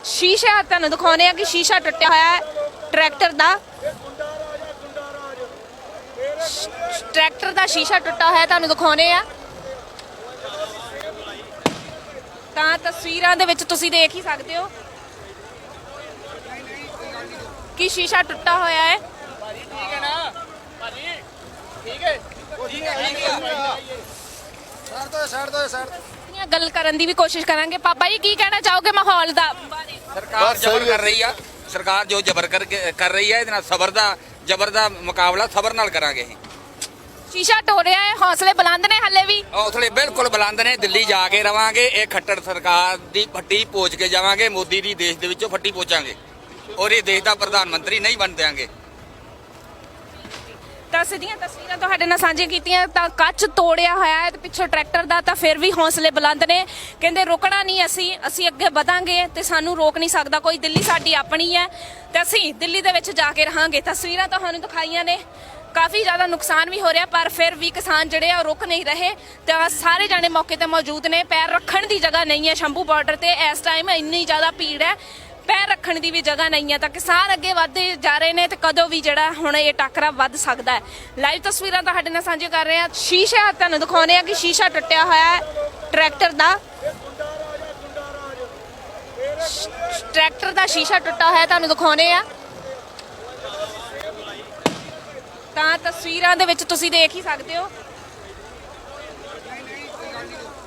ਸ਼ੀਸ਼ਾ ਤੁਹਾਨੂੰ ਦਿਖਾਉਂਦੇ ਆ ਕਿ ਸ਼ੀਸ਼ਾ ਟੁੱਟਿਆ ਹੋਇਆ ਹੈ ਟਰੈਕਟਰ ਦਾ। ਟਰੈਕਟਰ ਦਾ ਸ਼ੀਸ਼ਾ ਟੁੱਟਾ ਹੋਇਆ ਤੁਹਾਨੂੰ ਦਿਖਾਉਂਦੇ ਆ ਤਾਂ ਤਸਵੀਰਾਂ ਦੇ ਵਿੱਚ ਤੁਸੀਂ ਦੇਖ ਹੀ ਸਕਦੇ ਹੋ ਕਿ ਸ਼ੀਸ਼ਾ ਟੁੱਟਾ ਹੋਇਆ ਹੈ। ਠੀਕ ਹੈ ਨਾ? ਭਾਜੀ ਠੀਕ ਹੈ? ਠੀਕ ਹੈ ਠੀਕ ਹੈ। ਛੱਡ ਦੋ ਛੱਡ ਦੋ ਛੱਡ ਦੀਆਂ ਗੱਲ ਕਰਨ ਦੀ ਵੀ ਕੋਸ਼ਿਸ਼ ਕਰਾਂਗੇ। ਪਾਪਾ ਜੀ ਕੀ ਕਹਿਣਾ ਚਾਹੋਗੇ ਮਾਹੌਲ ਦਾ? ਬਾਰੇ ਸਰਕਾਰ ਬਸ ਸਹੀ ਜ਼ਬਰ ਹੈ। ਕਰ ਰਹੀ ਆ। ਸਰਕਾਰ ਜੋ ਜ਼ਬਰ ਕਰ ਕਰ ਰਹੀ ਹੈ ਇਹਦੇ ਨਾਲ ਸਬਰ ਦਾ ਜ਼ਬਰ ਦਾ ਮੁਕਾਬਲਾ ਸਬਰ ਨਾਲ ਕਰਾਂਗੇ ਅਸੀਂ। ਸ਼ੀਸ਼ਾ ਟੋ ਰਿਹਾ ਹੈ ਹੌਸਲੇ ਬੁਲੰਦ ਨੇ ਹੱਲੇ ਵੀ? ਹੌਸਲੇ ਬਿਲਕੁਲ ਬੁਲੰਦ ਨੇ। ਦਿੱਲੀ ਜਾ ਕੇ ਰਵਾਂਗੇ ਇਹ ਖੱਟੜ ਸਰਕਾਰ ਦੀ ਫੱਟੀ ਪੋਚ ਕੇ ਜਾਵਾਂਗੇ। ਮੋਦੀ ਦੀ ਦੇਸ਼ ਦੇ ਵਿੱਚੋਂ ਫੱਟੀ ਪੋਚਾਂਗੇ। ਔਰ ਇਹ ਦੇਸ਼ ਦਾ ਪ੍ਰਧਾਨ ਮੰਤਰੀ ਨਹੀਂ ਬਣ ਦਿਆਂਗੇ। ਤਾਂ ਸਿੱਧੀਆਂ ਤਸਵੀਰਾਂ ਤੁਹਾਡੇ ਨਾਲ ਸਾਂਝੀਆਂ ਕੀਤੀਆਂ, ਤਾਂ ਕੱਚ ਤੋੜਿਆ ਹੋਇਆ ਹੈ ਤੇ ਪਿੱਛੋਂ ਟਰੈਕਟਰ ਦਾ ਤਾਂ ਫਿਰ ਵੀ ਹੌਸਲੇ ਬੁਲੰਦ ਨੇ। ਕਹਿੰਦੇ ਰੁਕਣਾ ਨਹੀਂ ਅਸੀਂ ਅਸੀਂ ਅੱਗੇ ਵਧਾਂਗੇ ਤੇ ਸਾਨੂੰ ਰੋਕ ਨਹੀਂ ਸਕਦਾ, ਕੋਈ ਦਿੱਲੀ ਸਾਡੀ ਆਪਣੀ ਹੈ ਤੇ ਅਸੀਂ ਦਿੱਲੀ ਦੇ ਵਿੱਚ ਜਾ ਕੇ ਰਹਾਂਗੇ। ਤਸਵੀਰਾਂ ਤੁਹਾਨੂੰ ਦਿਖਾਈਆਂ ਨੇ। ਕਾਫੀ ਜ਼ਿਆਦਾ ਨੁਕਸਾਨ ਵੀ ਹੋ ਰਿਹਾ, ਪਰ ਫਿਰ ਵੀ ਕਿਸਾਨ ਜਿਹੜੇ ਆ ਉਹ ਰੁਕ ਨਹੀਂ ਰਹੇ। ਤਾਂ ਸਾਰੇ ਜਾਣੇ ਮੌਕੇ ਤੇ ਮੌਜੂਦ ਨੇ। ਪੈਰ ਰੱਖਣ ਦੀ ਜਗ੍ਹਾ ਨਹੀਂ ਹੈ ਸ਼ੰਭੂ ਬਾਰਡਰ ਤੇ। ਇਸ ਟਾਈਮ ਇੰਨੀ ਜ਼ਿਆਦਾ ਭੀੜ ਹੈ ਪੈਰ ਰੱਖਣ ਦੀ ਵੀ ਜਗ੍ਹਾ ਨਹੀਂ ਹੈ, ਤਾਂ ਕਿਸਾਨ ਅੱਗੇ ਵਧਦੇ ਜਾ ਰਹੇ ਨੇ ਤੇ ਕਦੋਂ ਵੀ ਜਿਹੜਾ ਹੁਣ ਇਹ ਟੱਕਰਾ ਵੱਧ ਸਕਦਾ ਹੈ। ਲਾਈਵ ਤਸਵੀਰਾਂ ਤੁਹਾਡੇ ਨਾਲ ਸਾਂਝੇ ਕਰ ਰਹੇ ਹਾਂ। ਸ਼ੀਸ਼ਾ ਤੁਹਾਨੂੰ ਦਿਖਾਉਣੇ ਆ ਕਿ ਸ਼ੀਸ਼ਾ ਟੁੱਟਿਆ ਹੋਇਆ ਹੈ ਟਰੈਕਟਰ ਦਾ। ਟਰੈਕਟਰ ਦਾ ਸ਼ੀਸ਼ਾ ਟੁੱਟਾ ਹੋਇਆ, ਤੁਹਾਨੂੰ ਦਿਖਾਉਂਦੇ ਆ ਤਾਂ ਤਸਵੀਰਾਂ ਦੇ ਵਿੱਚ ਤੁਸੀਂ ਦੇਖ ਹੀ ਸਕਦੇ ਹੋ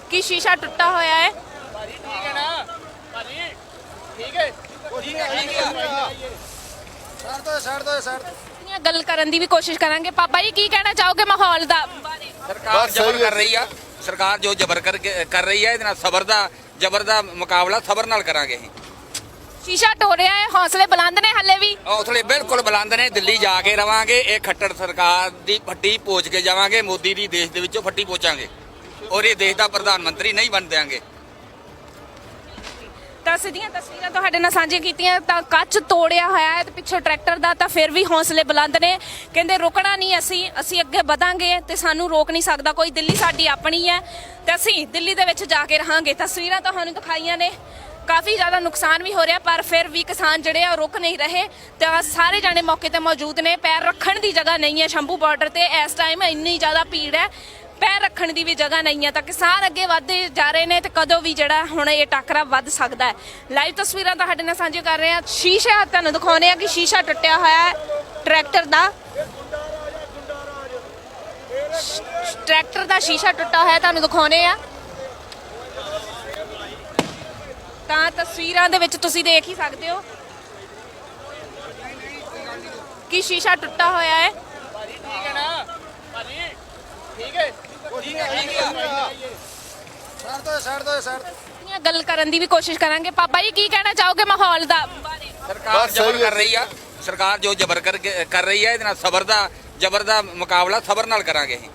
ਕਿ ਸ਼ੀਸ਼ਾ ਟੁੱਟਾ ਹੋਇਆ ਹੈ। ਠੀਕ ਹੈ ਨਾ? ਭਾਜੀ, ਠੀਕ ਹੈ? ਠੀਕ ਹੈ ਠੀਕ ਹੈ। ਛੱਡ ਦੋ ਛੱਡ ਦੋ ਛੱਡ ਦੀਆਂ ਗੱਲ ਕਰਨ ਦੀ ਵੀ ਕੋਸ਼ਿਸ਼ ਕਰਾਂਗੇ ਪਾਪਾ ਜੀ ਕੀ ਕਹਿਣਾ ਚਾਹੋਗੇ ਮਾਹੌਲ ਦਾ? ਬਾਰੇ ਸਰਕਾਰ ਜ਼ਬਰ। ਕਰ ਰਹੀ ਆ। ਸਰਕਾਰ ਜੋ ਜ਼ਬਰ ਕਰ ਕਰ ਰਹੀ ਹੈ ਇਹਦੇ ਨਾਲ ਸਬਰ ਦਾ ਜ਼ਬਰ ਦਾ ਮੁਕਾਬਲਾ ਸਬਰ ਨਾਲ ਕਰਾਂਗੇ ਅਸੀਂ। ਸ਼ੀਸ਼ਾ ਟੋ ਰਿਹਾ ਹੈ ਹੌਸਲੇ ਬੁਲੰਦ ਨੇ ਹੱਲੇ ਵੀ? ਹੌਸਲੇ ਬਿਲਕੁਲ ਬੁਲੰਦ ਨੇ ਦਿੱਲੀ ਜਾ ਕੇ ਰਵਾਂਗੇ ਇਹ ਖੱਟੜ ਸਰਕਾਰ ਦੀ ਫੱਟੀ ਪੋਚ ਕੇ ਜਾਵਾਂਗੇ ਮੋਦੀ ਦੀ ਦੇਸ਼ ਦੇ ਵਿੱਚੋਂ ਫੱਟੀ ਪੋਚਾਂਗੇ। ਔਰ ਇਹ ਦੇਸ਼ ਦਾ ਪ੍ਰਧਾਨ ਮੰਤਰੀ ਨਹੀਂ ਬਣ ਦਿਆਂਗੇ। ਤਾਂ ਸਿੱਧੀਆਂ ਤਸਵੀਰਾਂ ਤੁਹਾਡੇ ਨਾਲ ਸਾਂਝੀਆਂ ਕੀਤੀਆਂ, ਤਾਂ ਕੱਚ ਤੋੜਿਆ ਹੋਇਆ ਹੈ ਤੇ ਪਿੱਛੋਂ ਟਰੈਕਟਰ ਦਾ, ਤਾਂ ਫਿਰ ਵੀ ਹੌਸਲੇ ਬੁਲੰਦ ਨੇ। ਕਹਿੰਦੇ ਰੁਕਣਾ ਨਹੀਂ ਅਸੀਂ ਅਸੀਂ ਅੱਗੇ ਵਧਾਂਗੇ ਤੇ ਸਾਨੂੰ ਰੋਕ ਨਹੀਂ ਸਕਦਾ, ਕੋਈ ਦਿੱਲੀ ਸਾਡੀ ਆਪਣੀ ਹੈ ਤੇ ਅਸੀਂ ਦਿੱਲੀ ਦੇ ਵਿੱਚ ਜਾ ਕੇ ਰਹਾਂਗੇ। ਤਸਵੀਰਾਂ ਤੁਹਾਨੂੰ ਦਿਖਾਈਆਂ ਨੇ। ਕਾਫੀ ਜ਼ਿਆਦਾ ਨੁਕਸਾਨ ਵੀ ਹੋ ਰਿਹਾ, ਪਰ ਫਿਰ ਵੀ ਕਿਸਾਨ ਜਿਹੜੇ ਆ ਉਹ ਰੁਕ ਨਹੀਂ ਰਹੇ। ਤਾਂ ਸਾਰੇ ਜਾਣੇ ਮੌਕੇ ਤੇ ਮੌਜੂਦ ਨੇ। ਪੈਰ ਰੱਖਣ ਦੀ ਜਗ੍ਹਾ ਨਹੀਂ ਹੈ ਸ਼ੰਭੂ ਬਾਰਡਰ ਤੇ। ਇਸ ਟਾਈਮ ਇੰਨੀ ਜ਼ਿਆਦਾ ਭੀੜ ਹੈ ਪੈਰ ਰੱਖਣ ਦੀ ਵੀ ਜਗ੍ਹਾ ਨਹੀਂ ਹੈ। ਤਾਂ ਕਿਸਾਨ ਅੱਗੇ ਵਧਦੇ ਜਾ ਰਹੇ ਨੇ ਤੇ ਕਦੋਂ ਵੀ ਜਿਹੜਾ ਹੁਣ ਇਹ ਟੱਕਰਾ ਵੱਧ ਸਕਦਾ ਹੈ। ਲਾਈਵ ਤਸਵੀਰਾਂ ਤੁਹਾਡੇ ਨਾਲ ਸਾਂਝੇ ਕਰ ਰਹੇ ਹਾਂ। ਸ਼ੀਸ਼ਾ ਤੁਹਾਨੂੰ ਦਿਖਾਉਂਦੇ ਆ ਕਿ ਸ਼ੀਸ਼ਾ ਟੁੱਟਿਆ ਹੋਇਆ ਹੈ ਟਰੈਕਟਰ ਦਾ। ਟਰੈਕਟਰ ਦਾ ਸ਼ੀਸ਼ਾ ਟੁੱਟਾ ਹੋਇਆ, ਤੁਹਾਨੂੰ ਦਿਖਾਉਂਦੇ ਆ ਤਾਂ ਤਸਵੀਰਾਂ ਦੇ ਵਿੱਚ ਤੁਸੀਂ ਦੇਖ ਹੀ ਸਕਦੇ ਹੋ ਕਿ ਸ਼ੀਸ਼ਾ ਟੁੱਟਾ ਹੋਇਆ ਹੈ। ਠੀਕ ਹੈ ਨਾ? ਭਾਜੀ, ਠੀਕ ਹੈ? ਦੀਆਂ ਗੱਲ ਕਰਨ ਦੀ ਵੀ ਕੋਸ਼ਿਸ਼ ਕਰਾਂਗੇ। ਪਾਪਾ ਜੀ ਕੀ ਕਹਿਣਾ ਚਾਹੋਗੇ ਮਾਹੌਲ ਦਾ? ਬਾਰੇ ਸਰਕਾਰ ਜ਼ਬਰ। ਕਰ ਰਹੀ ਆ। ਸਰਕਾਰ ਜੋ ਜ਼ਬਰ ਕਰ ਕਰ ਰਹੀ ਹੈ ਇਹਦੇ ਨਾਲ ਸਬਰ ਦਾ ਜ਼ਬਰ ਦਾ ਮੁਕਾਬਲਾ ਸਬਰ ਨਾਲ ਕਰਾਂਗੇ ਅਸੀਂ।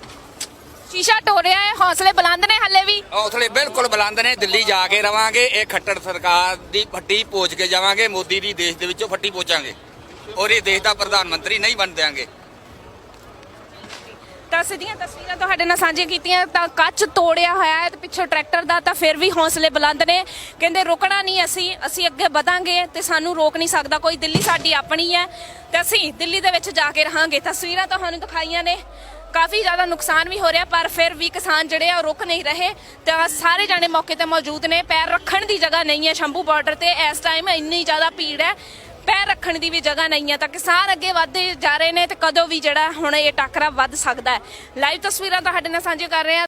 ਸ਼ੀਸ਼ਾ ਟੋ ਰਿਹਾ ਹੈ ਹੌਸਲੇ ਬੁਲੰਦ ਨੇ ਹੱਲੇ ਵੀ? ਹੌਸਲੇ ਬਿਲਕੁਲ ਬੁਲੰਦ ਨੇ। ਦਿੱਲੀ ਜਾ ਕੇ ਰਵਾਂਗੇ ਇਹ ਖੱਟੜ ਸਰਕਾਰ ਦੀ ਫੱਟੀ ਪੋਚ ਕੇ ਜਾਵਾਂਗੇ। ਮੋਦੀ ਦੀ ਦੇਸ਼ ਦੇ ਵਿੱਚੋਂ ਫੱਟੀ ਪੋਚਾਂਗੇ। ਔਰ ਇਹ ਦੇਸ਼ ਦਾ ਪ੍ਰਧਾਨ ਮੰਤਰੀ ਨਹੀਂ ਬਣ ਦਿਆਂਗੇ। ਤਾਂ ਸਿੱਧੀਆਂ ਤਸਵੀਰਾਂ ਤੁਹਾਡੇ ਨਾਲ ਸਾਂਝੀਆਂ ਕੀਤੀਆਂ, ਤਾਂ ਕੱਚ ਤੋੜਿਆ ਹੋਇਆ ਹੈ ਤੇ ਪਿੱਛੋਂ ਟਰੈਕਟਰ ਦਾ ਤਾਂ ਫਿਰ ਵੀ ਹੌਸਲੇ ਬੁਲੰਦ ਨੇ। ਕਹਿੰਦੇ ਰੁਕਣਾ ਨਹੀਂ ਅਸੀਂ ਅਸੀਂ ਅੱਗੇ ਵਧਾਂਗੇ ਤੇ ਸਾਨੂੰ ਰੋਕ ਨਹੀਂ ਸਕਦਾ, ਕੋਈ ਦਿੱਲੀ ਸਾਡੀ ਆਪਣੀ ਹੈ ਤੇ ਅਸੀਂ ਦਿੱਲੀ ਦੇ ਵਿੱਚ ਜਾ ਕੇ ਰਹਾਂਗੇ। ਤਸਵੀਰਾਂ ਤੁਹਾਨੂੰ ਦਿਖਾਈਆਂ ਨੇ। ਕਾਫੀ ਜ਼ਿਆਦਾ ਨੁਕਸਾਨ ਵੀ ਹੋ ਰਿਹਾ, ਪਰ ਫਿਰ ਵੀ ਕਿਸਾਨ ਜਿਹੜੇ ਆ ਉਹ ਰੁਕ ਨਹੀਂ ਰਹੇ। ਤਾਂ ਸਾਰੇ ਜਾਣੇ ਮੌਕੇ ਤੇ ਮੌਜੂਦ ਨੇ। ਪੈਰ ਰੱਖਣ ਦੀ ਜਗ੍ਹਾ ਨਹੀਂ ਹੈ ਸ਼ੰਭੂ ਬਾਰਡਰ ਤੇ। ਇਸ ਟਾਈਮ ਇੰਨੀ ਜ਼ਿਆਦਾ ਭੀੜ ਹੈ ਪੈਰ ਰੱਖਣ ਦੀ ਵੀ ਜਗ੍ਹਾ ਨਹੀਂ ਹੈ ਤਾਂ ਕਿਸਾਨ ਅੱਗੇ ਵਧਦੇ ਜਾ ਰਹੇ ਨੇ ਤੇ ਕਦੋਂ ਵੀ ਜਿਹੜਾ ਹੁਣ ਇਹ ਟਾਕਰਾ ਵੱਧ ਸਕਦਾ ਹੈ। ਲਾਈਵ ਤਸਵੀਰਾਂ ਤੁਹਾਡੇ ਨਾਲ ਸਾਂਝੇ ਕਰ ਰਹੇ ਹਾਂ।